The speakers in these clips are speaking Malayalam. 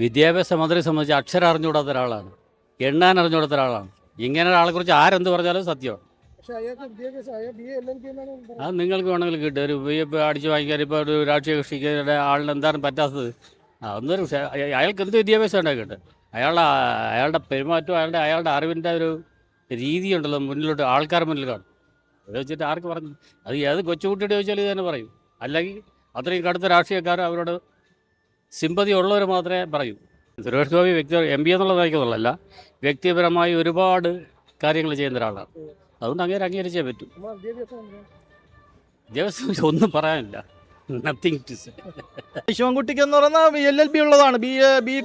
വിദ്യാഭ്യാസ മന്ത്രിയെ സംബന്ധിച്ച് അക്ഷരം അറിഞ്ഞുകൂടാത്ത ഒരാളാണ്. എണ്ണാൻ അറിഞ്ഞുകൂടാത്ത ഒരാളാണ് ഇങ്ങനെ ഒരാളെ കുറിച്ച് ആരെന്ത് പറഞ്ഞാലും സത്യമാണ് അത് നിങ്ങൾക്ക് വേണമെങ്കിൽ കിട്ടും. ഒരു ബി എ അടിച്ചു വാങ്ങിക്കാൻ ഇപ്പോൾ ഒരു രാഷ്ട്രീയ കക്ഷിക്ക് ആളിന് എന്താണ് പറ്റാത്തത്. അതൊന്നൊരു അയാൾക്ക് എന്ത് വിദ്യാഭ്യാസം ഉണ്ടാക്കിയിട്ട് അയാളുടെ അയാളുടെ പെരുമാറ്റം അയാളുടെ അയാളുടെ അറിവിന്റെ ഒരു രീതി ഉണ്ടല്ലോ മുന്നിലോട്ട് ആൾക്കാർ മുന്നിൽ കാണും. അത് വെച്ചിട്ട് ആർക്ക് പറഞ്ഞു? അത് ഏത് കൊച്ചുകുട്ടിയോട് ചോദിച്ചാൽ ഇത് തന്നെ പറയും. അല്ലെങ്കിൽ അത്രയും കടുത്ത രാഷ്ട്രീയക്കാർ അവരോട് സിമ്പതി ഉള്ളവർ മാത്രമേ പറയൂ. സുരേഷ് ഗോപി വ്യക്തി എം പി എന്നുള്ള നയിക്കുന്നുള്ളതല്ല വ്യക്തിപരമായി ഒരുപാട് കാര്യങ്ങൾ ചെയ്യുന്ന ഒരാളാണ്. അതുകൊണ്ട് അങ്ങനെ അംഗീകരിച്ചേ പറ്റൂ. വിദ്യാഭ്യാസം ഒന്നും പറയാനില്ല. നത്തിങ് ടു സേ ശിവൻകുട്ടിക്ക് എന്ന് പറയുന്നത് എൽ എൽ ബി ഉള്ളതാണ്. B B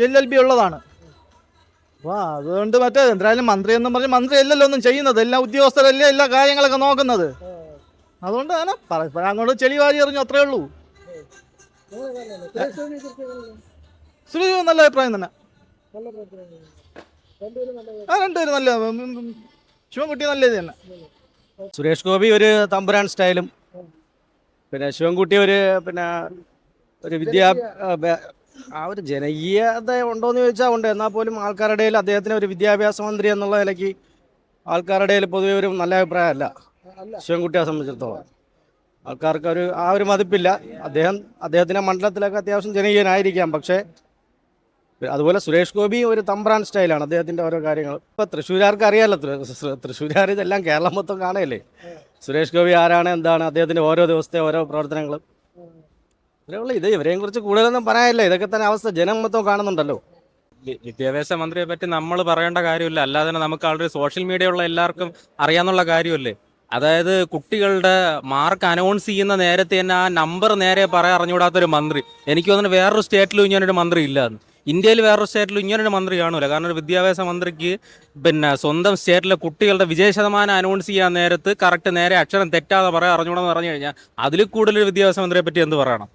L L B ഉള്ളതാണ്. അപ്പോൾ അതുകൊണ്ട് മറ്റേ എന്തായാലും മന്ത്രി എന്നും പറഞ്ഞ് മന്ത്രി അല്ലല്ലോ ഒന്നും ചെയ്യുന്നത്. എല്ലാ ഉദ്യോഗസ്ഥരല്ലേ എല്ലാ കാര്യങ്ങളൊക്കെ നോക്കുന്നത്. അതുകൊണ്ട് പറ- അങ്ങോട്ട് ചെളി വാരി എറിഞ്ഞു അത്രേ ഉള്ളൂ? സുരേഷ് നല്ല അഭിപ്രായം തന്നെ. ആ രണ്ടുപേരും നല്ല. ശിവൻകുട്ടി നല്ല ഇത് തന്നെ. സുരേഷ് ഗോപി ഒരു തമ്പുരാൻ സ്റ്റൈലും. പിന്നെ ശിവൻകുട്ടി ഒരു പിന്നെ ഒരു വിദ്യാ ആ, ഒരു ജനകീയത ഉണ്ടോയെന്ന് ചോദിച്ചാൽ ഉണ്ട്. എന്നാൽ പോലും ആൾക്കാരുടെ ഇടയിൽ അദ്ദേഹത്തിന് ഒരു വിദ്യാഭ്യാസ മന്ത്രി എന്നുള്ള നിലയ്ക്ക് ആൾക്കാരുടെ ഇടയിൽ പൊതുവെ ഒരു നല്ല അഭിപ്രായമല്ല. അല്ല. ശിവൻകുട്ടിയെ സംബന്ധിച്ചിടത്തോളം. ആൾക്കാർക്ക് ഒരു ആ ഒരു മതിപ്പില്ല. അദ്ദേഹം അദ്ദേഹത്തിന്റെ മണ്ഡലത്തിലൊക്കെ അത്യാവശ്യം ജനകീയനായിരിക്കാം. പക്ഷേ അതുപോലെ സുരേഷ് ഗോപി ഒരു തമ്പ്രാൻ സ്റ്റൈലാണ് അദ്ദേഹത്തിന്റെ ഓരോ കാര്യങ്ങൾ. ഇപ്പോൾ തൃശ്ശൂരാർക്ക് അറിയാമല്ലോ തൃശ്ശൂരാർ ഇതെല്ലാം കേരളം മൊത്തം കാണുകയല്ലേ? സുരേഷ് ഗോപി ആരാണ് എന്താണ് അദ്ദേഹത്തിന്റെ ഓരോ ദിവസത്തെ ഓരോ പ്രവർത്തനങ്ങളും? ഇത്രേ ഉള്ളൂ. ഇത് ഇവരെയും കുറിച്ച് കൂടുതലൊന്നും പറയാനില്ല. ഇതൊക്കെ തന്നെ അവസ്ഥ ജനം മൊത്തം കാണുന്നുണ്ടല്ലോ. വിദ്യാഭ്യാസ മന്ത്രിയെ പറ്റി നമ്മൾ പറയേണ്ട കാര്യമില്ല. അല്ലാതെ തന്നെ നമുക്ക് ആൾറെഡി സോഷ്യൽ മീഡിയ ഉള്ള എല്ലാവർക്കും അറിയാന്നുള്ള കാര്യമല്ലേ? അതായത് കുട്ടികളുടെ മാർക്ക് അനൗൺസ് ചെയ്യുന്ന നേരത്തെ തന്നെ ആ നമ്പർ നേരെ പറയാൻ അറിഞ്ഞുകൂടാത്തൊരു മന്ത്രി. എനിക്ക് തോന്നുന്നു വേറൊരു സ്റ്റേറ്റിലും ഇങ്ങനൊരു മന്ത്രി ഇല്ലാന്ന് ഇന്ത്യയിൽ വേറൊരു സ്റ്റേറ്റിലും ഇങ്ങനൊരു മന്ത്രി കാണൂല. കാരണം ഒരു വിദ്യാഭ്യാസ മന്ത്രിക്ക് പിന്നെ സ്വന്തം സ്റ്റേറ്റിലെ കുട്ടികളുടെ വിജയ ശതമാനം അനൗൺസ് ചെയ്യാൻ നേരത്ത് കറക്റ്റ് നേരെ അക്ഷരം തെറ്റാതെ പറയാൻ അറിഞ്ഞൂടെന്ന് പറഞ്ഞു കഴിഞ്ഞാൽ അതിൽ കൂടുതൽ വിദ്യാഭ്യാസ മന്ത്രിയെ പറ്റി എന്ത് പറയണം?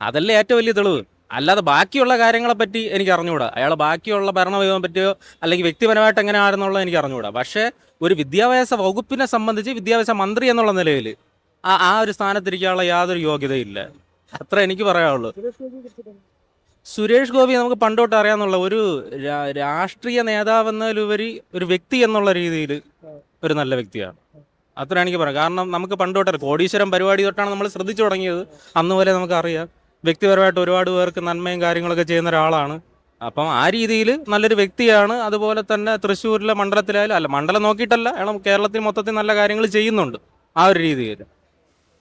അതല്ലേ ഏറ്റവും വലിയ തെളിവ്. അല്ലാതെ ബാക്കിയുള്ള കാര്യങ്ങളെ പറ്റി എനിക്ക് അറിഞ്ഞുകൂടാ. അയാൾ ബാക്കിയുള്ള ഭരണവിധം പറ്റിയോ അല്ലെങ്കിൽ വ്യക്തിപരമായിട്ട് എങ്ങനെയാണെന്നുള്ളത് എനിക്ക് അറിഞ്ഞുകൂടാ. പക്ഷേ ഒരു വിദ്യാഭ്യാസ വകുപ്പിനെ സംബന്ധിച്ച് വിദ്യാഭ്യാസ മന്ത്രി എന്നുള്ള നിലയിൽ ആ ആ ഒരു സ്ഥാനത്തിരിക്കാനുള്ള യാതൊരു യോഗ്യതയില്ല. അത്ര എനിക്ക് പറയാനുള്ളൂ. സുരേഷ് ഗോപി നമുക്ക് പണ്ടോട്ട് അറിയാന്നുള്ള ഒരു രാഷ്ട്രീയ നേതാവ് എന്നതിലുപരി ഒരു വ്യക്തി എന്നുള്ള രീതിയിൽ ഒരു നല്ല വ്യക്തിയാണ്. അത്ര എനിക്ക് പറയാം കാരണം നമുക്ക് പണ്ടോട്ട് കോടീശ്വരം പരിപാടി തൊട്ടാണ് നമ്മൾ ശ്രദ്ധിച്ചു തുടങ്ങിയത്. അന്നുപോലെ നമുക്കറിയാം. വ്യക്തിപരമായിട്ട് ഒരുപാട് പേർക്ക് നന്മയും കാര്യങ്ങളൊക്കെ ചെയ്യുന്ന ഒരാളാണ്. അപ്പം ആ രീതിയിൽ നല്ലൊരു വ്യക്തിയാണ്. അതുപോലെ തന്നെ തൃശ്ശൂരിലെ മണ്ഡലത്തിലായാലും അല്ല മണ്ഡലം നോക്കിയിട്ടല്ല. കേരളത്തിൽ മൊത്തത്തിൽ നല്ല കാര്യങ്ങൾ ചെയ്യുന്നുണ്ട് ആ ഒരു രീതിയിൽ.